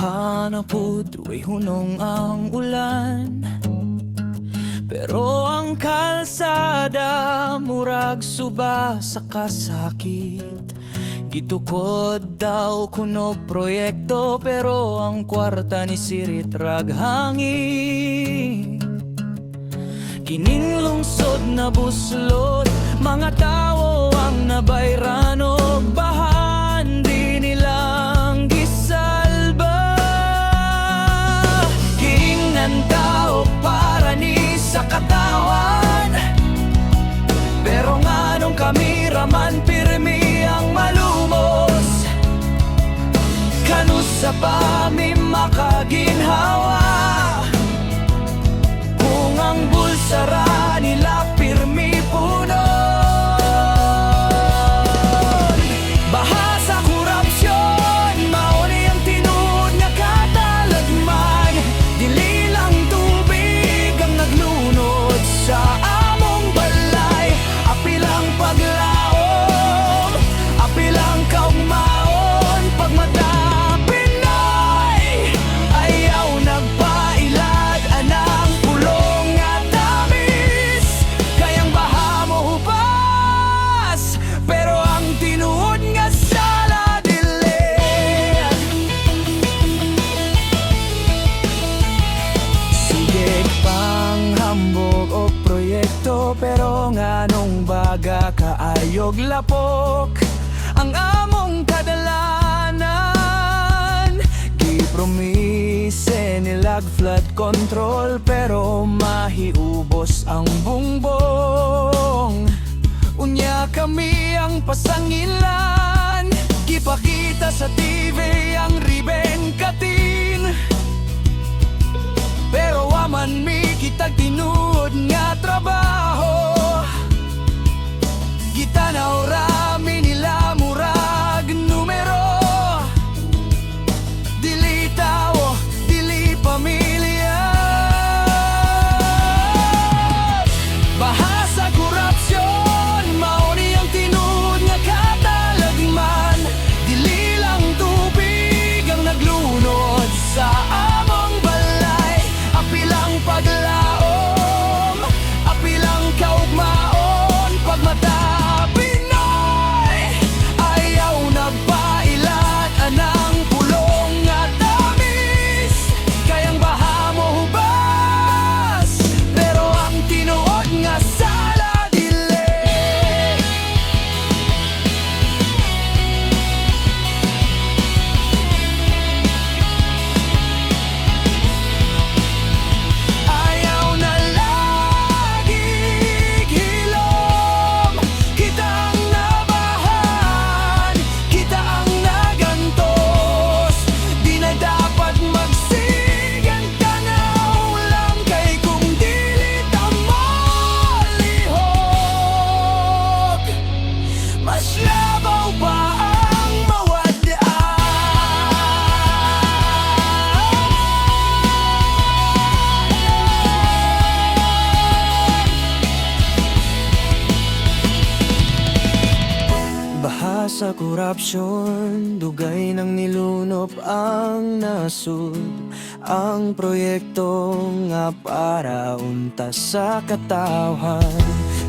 Bahanapod, way hunong ang ulan. Pero ang kalsada murag suba sa kasakit. Gitukod daw kuno proyekto pero ang kwarta ni Sirit raghangin Kining lungsod na buslot Mga tao ang nabayrano kami raman pirmi ang malumos. Kanusa pa mi makaginhawa Ang among kadalanan. Gipromise nilag flood control Pero mahiubos ang bungbong. Unya kami ang pasangilan. Gipakita sa TV ang riben katin. Pero waman mi kitag tinuod nga trabaho. Gitanaw rami sa korupsyon, dugay ng nilunop ang nasud Ang proyekto nga para unta sa katawhan.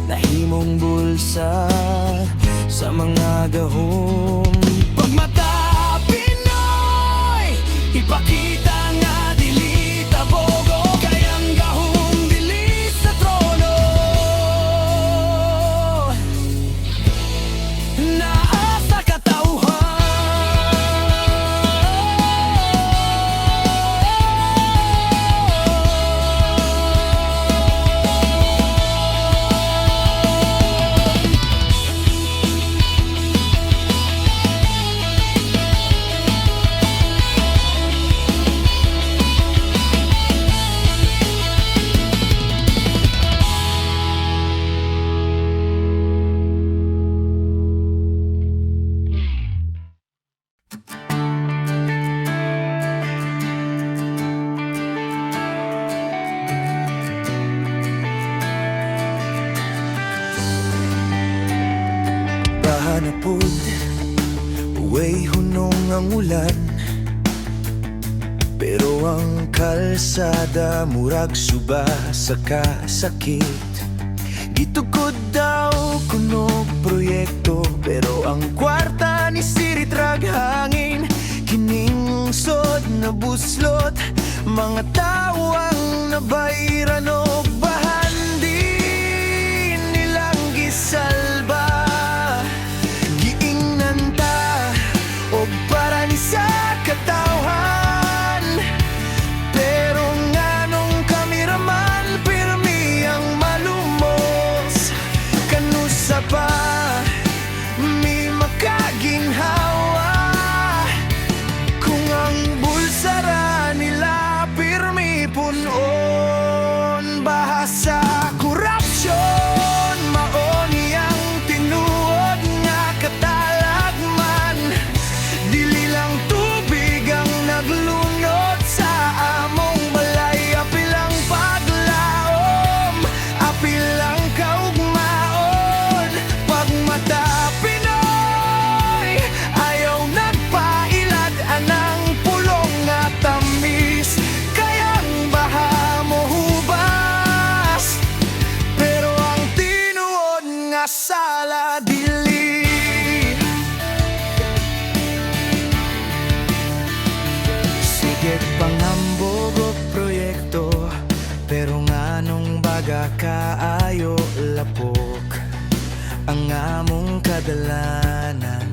Nahimong bulsa sa mga gahom. Pagmata Pinoy, ipakita pagsuba sa kasakit. Gitukod daw kunog proyekto Pero ang kwarta ni siritrag hangin. Kiningsod na buslot Mga tao ang nabayrano Kaayo lapok Ang among kadalanan.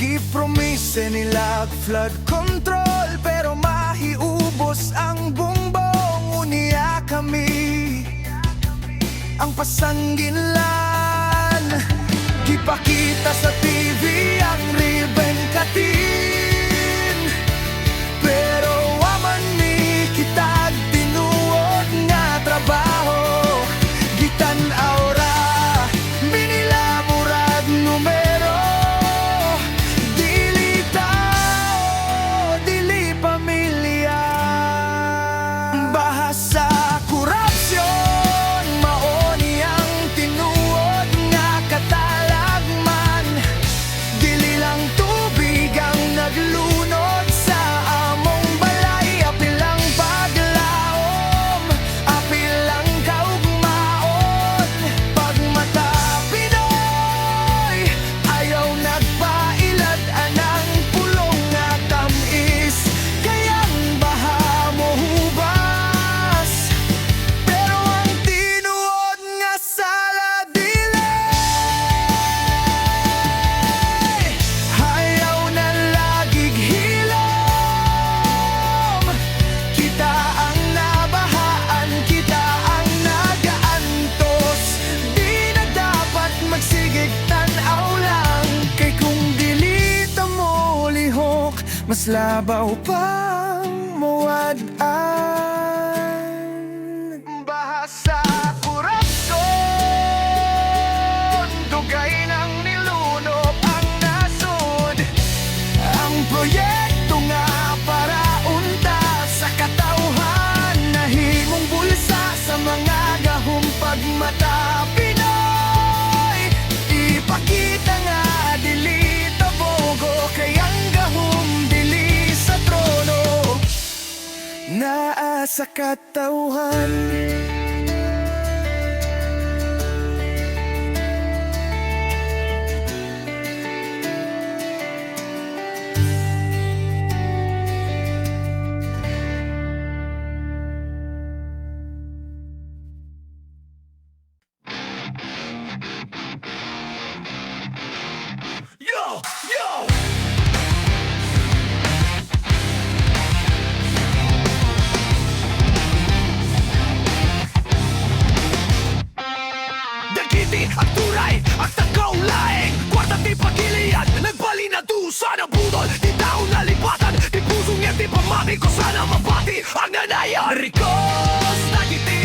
Gipromise nila flood control Pero mahiubos ang bumbong Uniya kami. Ang pasanggilan Gipakita sa TV ang ribbon katil. Mas labaw pang mawad ay sa katauhan Sabi ko sana mabati ang nanayari ko. Sa gitid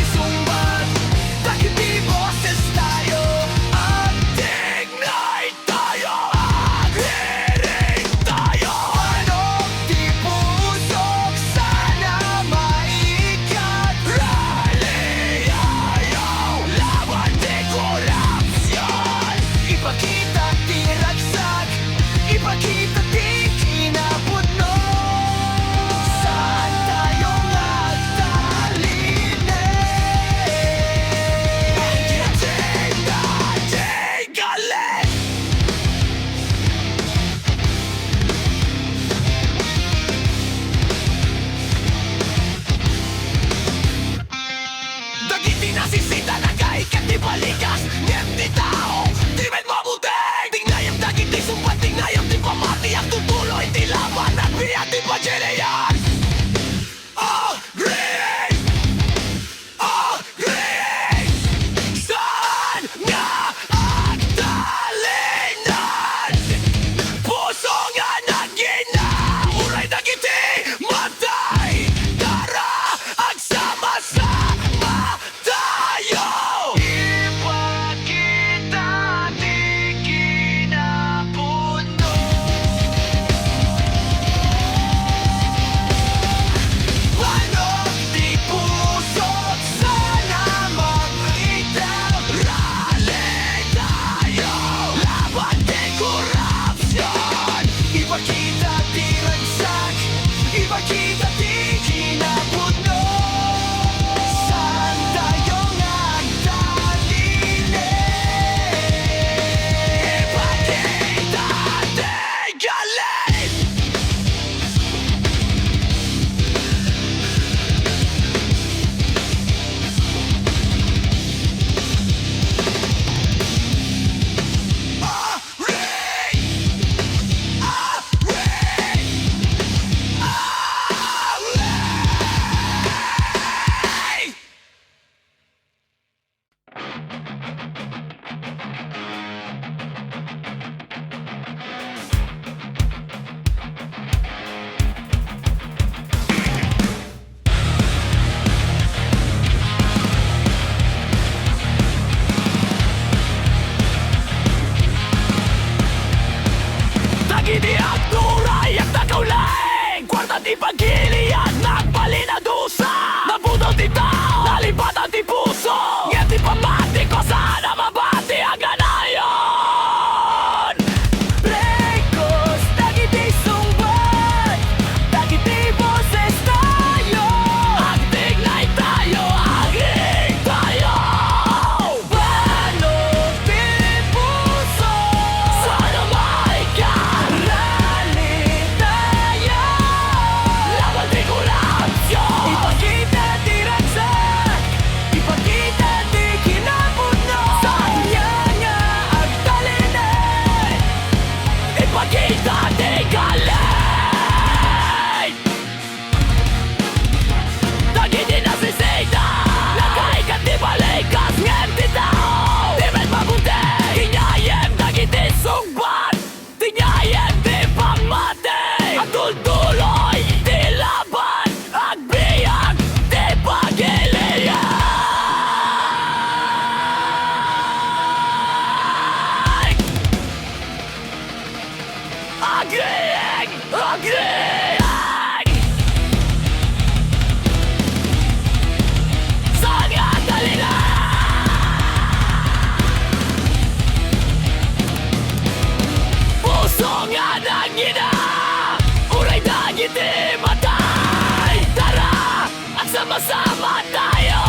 хватаю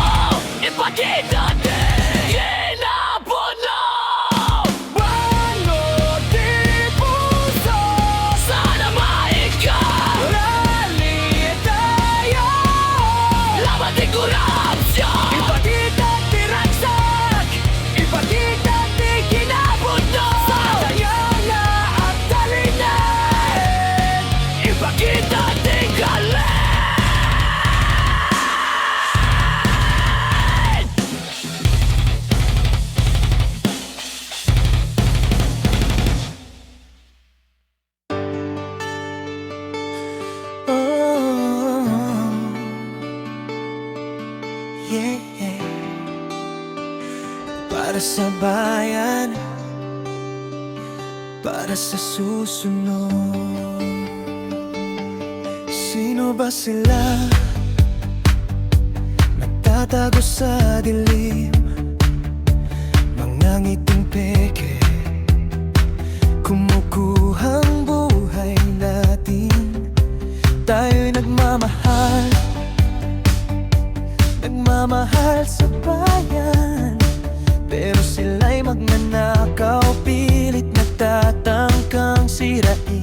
і покидати ka sa susunod. Sino ba sila? Nagtatago sa dilim. Mga ngiting peke. Kumukuhang buhay natin. Tayo'y nagmamahal. Nagmamahal sa bayan. Pero sila'y magnanakaw Pilit na nagtatangkang sirain.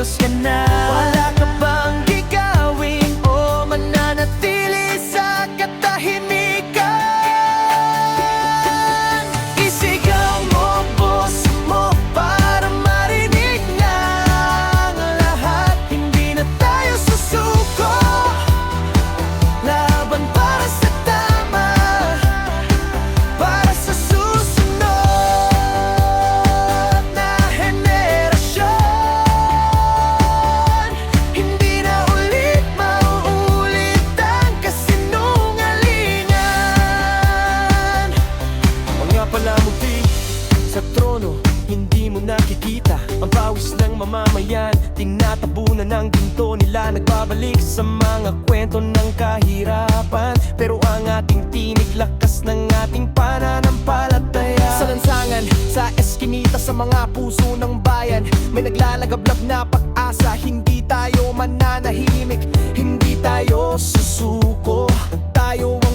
kilos ka na sa mga puso ng bayan. May naglalagablab na pag-asa Hindi tayo mananahimik. Hindi tayo susuko. Tayo ang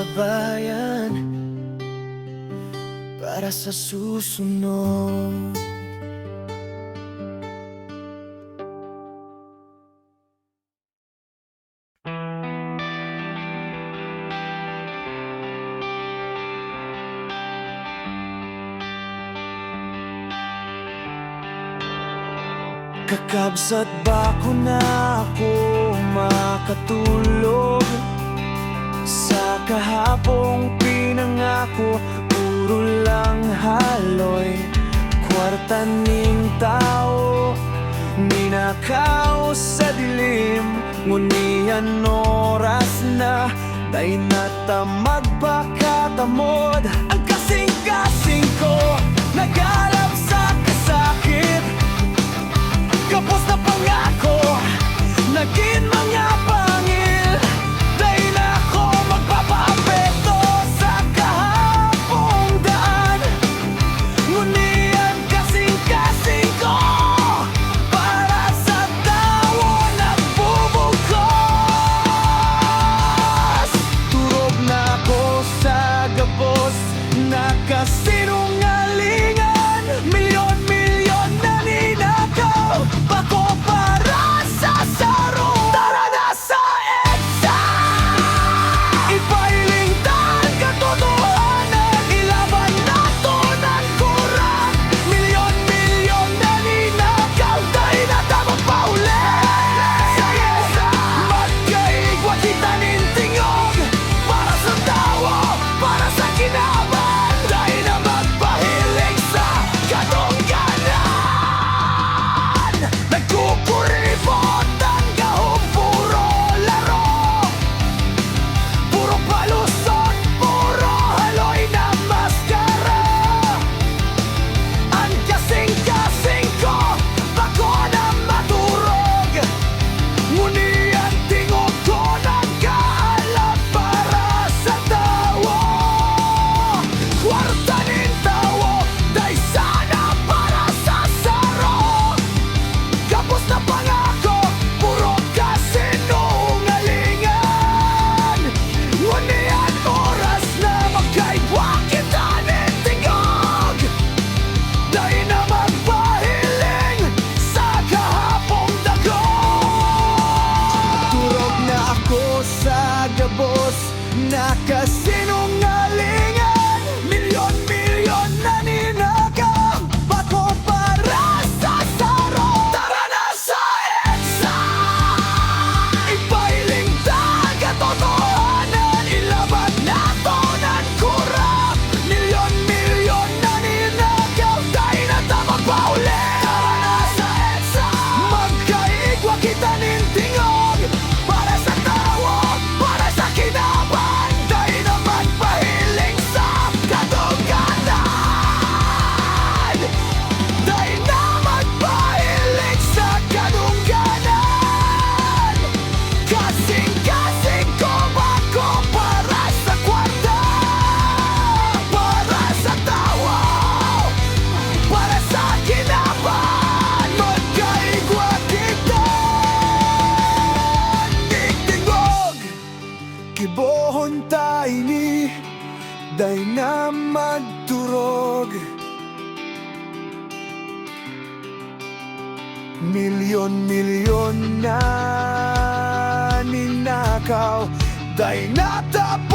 sa bayan para sa susunod. Kakabsat ba ko na ako makatulog? Kahapong pinangako Puro lang haloy. Kwartaning tao Ninakaw sa dilim. Ngunian oras na Day natamad ba katamod. Ang kasing-kasing ko Nagalap sa kasakit. Kapos na pangako Naging Konta ini Day na magturog Milyon-milyon na ninakaw Day natapos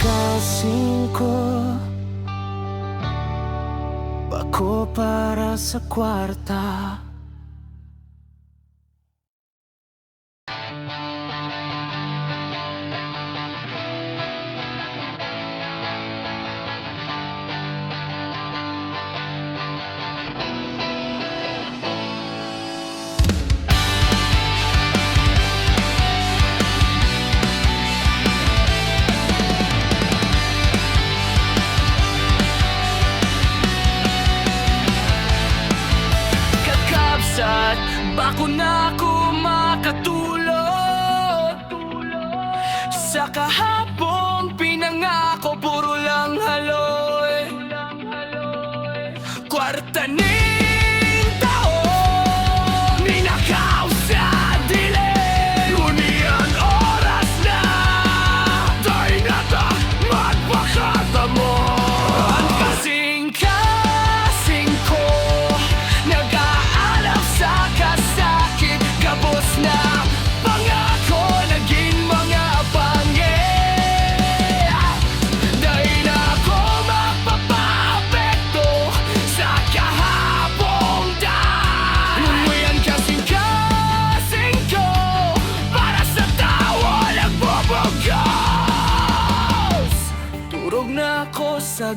kasing ko Bako para sa kwarta.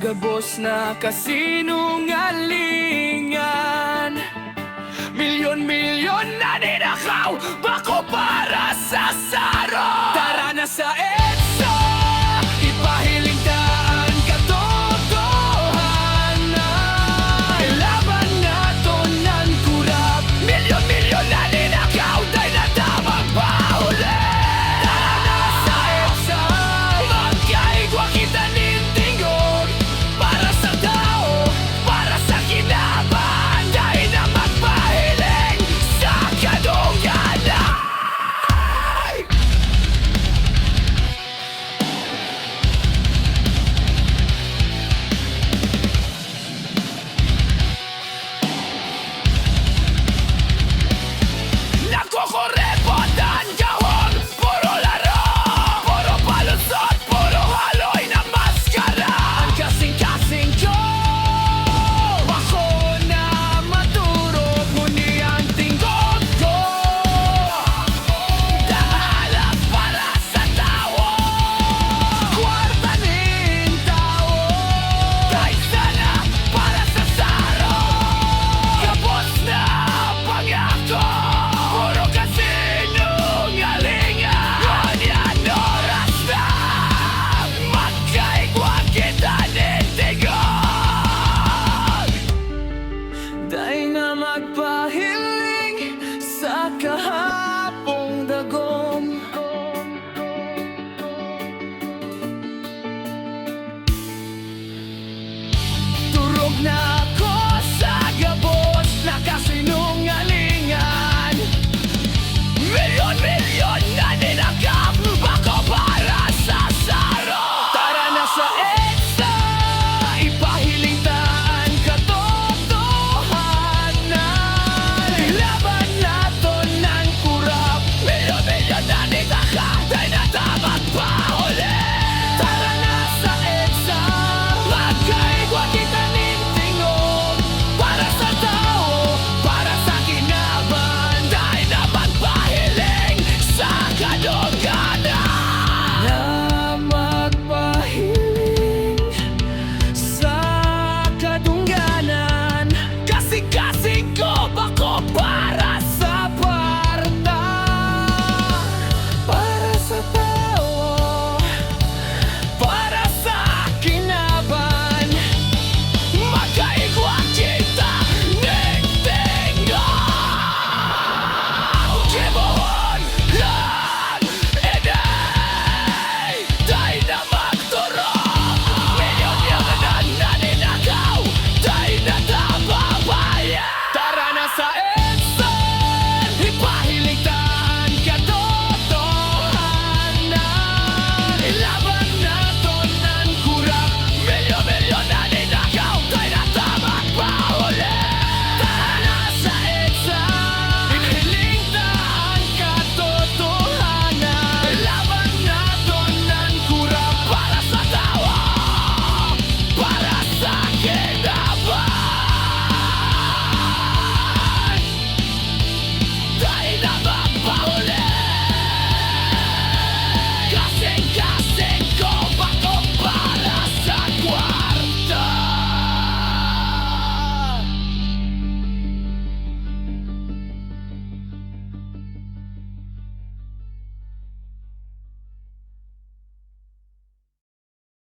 Pagkabos na kasinungalingan. Milyon-milyon na ninakaw Bako para sa sarong Tara na sa ed